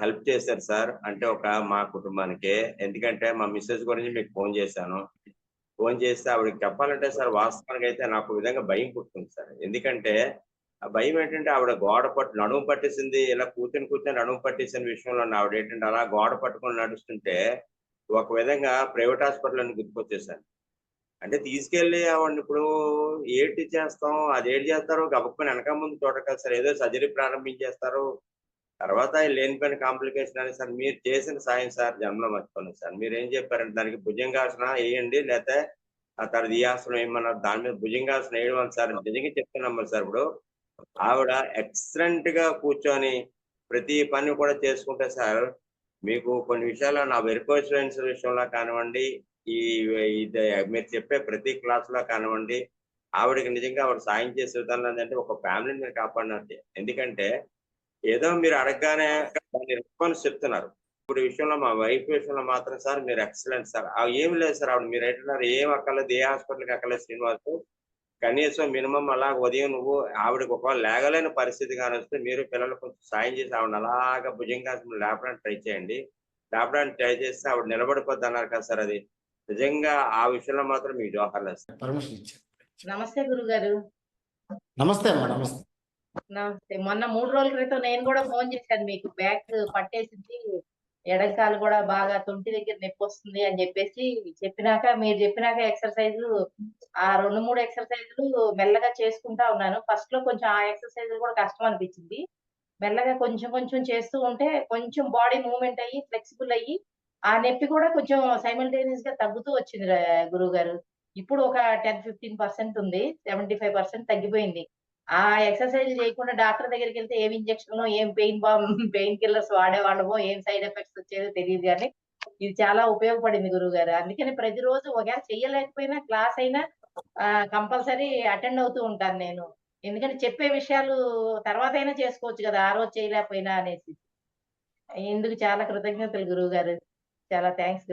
Help చేశారు sir. అంటే ఒక మా కుటుంబానికి. ఎందుకంటే మా మిస్సెస్ గురించి మీకు ఫోన్ చేశాను. ఫోన్ చేస్తే ఆవిడకి చెప్పాలంటే సార్ వాస్తవానికి అయితే నాకు విధంగా భయం పుట్టుకుంది సార్. ఎందుకంటే ఆ భయం ఏంటంటే ఆవిడ గోడ పట్టు నడుము పట్టేసింది. ఇలా కూర్చొని కూర్చొని నడుము పట్టేసిన విషయంలో ఆవిడ ఏంటంటే అలా గోడ పట్టుకొని నడుస్తుంటే ఒక విధంగా ప్రైవేట్ హాస్పిటల్ అని గుర్తుకొచ్చేసాను. అంటే తీసుకెళ్ళి ఆవిడని ఇప్పుడు ఏంటి చేస్తాం. అది ఏంటి చేస్తారు గబక్కుని వెనక ముందు చూడక సార్. ఏదో సర్జరీ ప్రారంభించేస్తారు. తర్వాత లేనిపోయిన కాంప్లికేషన్ అని సార్ మీరు చేసిన సాయం సార్ జన్మలో మర్చిపోయింది సార్. మీరు ఏం చెప్పారంటే దానికి భుజంగాసన వేయండి లేకపోతే ఆ తర్వాత ఈ ఆసనం వేయమన్నారు. దాని మీద భుజంగాసనం వేయడం సార్ నిజంగా చెప్తున్నాం సార్ ఇప్పుడు. ఆవిడ ఎక్సలెంట్గా కూర్చొని ప్రతి పని కూడా చేసుకుంటే సార్ మీకు కొన్ని విషయాలు నా వెరికోయిన్స్ విషయంలో కానివ్వండి ఈ ఇది మీరు చెప్పే ప్రతి క్లాస్లో కానివ్వండి ఆవిడకి నిజంగా ఆవిడ సాయం చేసే విధానం ఏంటంటే ఒక ఫ్యామిలీని మీరు కాపాడినట్టే. ఎందుకంటే ఏదో మీరు అడగగానే దాని రెస్పాన్స్ చెప్తున్నారు. ఇప్పుడు విషయంలో మా వైఫ్ విషయంలో మాత్రం సార్ మీరు ఎక్సలెంట్ సార్. ఆ ఏం లేదు సార్ ఆవిడ మీరు ఏంటన్నారు ఏం అక్కర్లేదు ఏ హాస్పిటల్కి అక్కర్లేదు శ్రీనివాస్. కనీసం మినిమం అలా ఉదయం నువ్వు ఆవిడకి ఒకవేళ లేగలేని పరిస్థితి కానీ వస్తే మీరు పిల్లలు కొంచెం సాయం చేసి ఆవిడ అలాగా భుజంగాసనం లేపడానికి ట్రై చేయండి. లేపడానికి ట్రై చేస్తే ఆవిడ నిలబడిపోద్ది అన్నారు కదా సార్ అది. నిజంగా ఆ విషయంలో మాత్రం మీకు జోహార్లేదు నమస్తే గురుగారు. నమస్తే అమ్మా నమస్తే. నమస్తే మొన్న మూడు రోజుల క్రితం నేను కూడా ఫోన్ చేశాను మీకు. బ్యాక్ పట్టేసింది. ఎడంకాలు కూడా బాగా తొంటి దగ్గర నొప్పి వస్తుంది అని చెప్పేసి చెప్పినాక మీరు చెప్పినాక ఎక్సర్సైజ్ ఆ రెండు మూడు ఎక్సర్సైజులు మెల్లగా చేసుకుంటా ఉన్నాను. ఫస్ట్లో కొంచెం ఆ ఎక్సర్సైజ్ కూడా కష్టం అనిపించింది. మెల్లగా కొంచెం కొంచెం చేస్తూ ఉంటే కొంచెం బాడీ మూవ్మెంట్ అయ్యి ఫ్లెక్సిబుల్ అయ్యి ఆ నొప్పి కూడా కొంచెం సైమల్టేనియస్గా తగ్గుతూ వచ్చింది గురువు గారు ఇప్పుడు ఒక టెన్ ఫిఫ్టీన్ పర్సెంట్ ఉంది. సెవెంటీ ఫైవ్ పర్సెంట్ తగ్గిపోయింది. ఆ ఎక్సర్సైజ్ చేయకుండా డాక్టర్ దగ్గరికి వెళ్తే ఏం ఇంజక్షన్ ఏం పెయిన్ బామ్ పెయిన్ కిల్లర్స్ వాడేవాళ్ళమో ఏం సైడ్ ఎఫెక్ట్స్ వచ్చేదో తెలియదు కానీ ఇది చాలా ఉపయోగపడింది గురువు గారు. అందుకని ప్రతిరోజు ఒకవేళ చెయ్యలేకపోయినా క్లాస్ అయినా కంపల్సరీ అటెండ్ అవుతూ ఉంటాను నేను. ఎందుకంటే చెప్పే విషయాలు తర్వాత అయినా చేసుకోవచ్చు కదా ఆ రోజు చేయలేకపోయినా అనేసి. ఇందుకు చాలా కృతజ్ఞతలు గురువు గారు. చాలా థ్యాంక్స్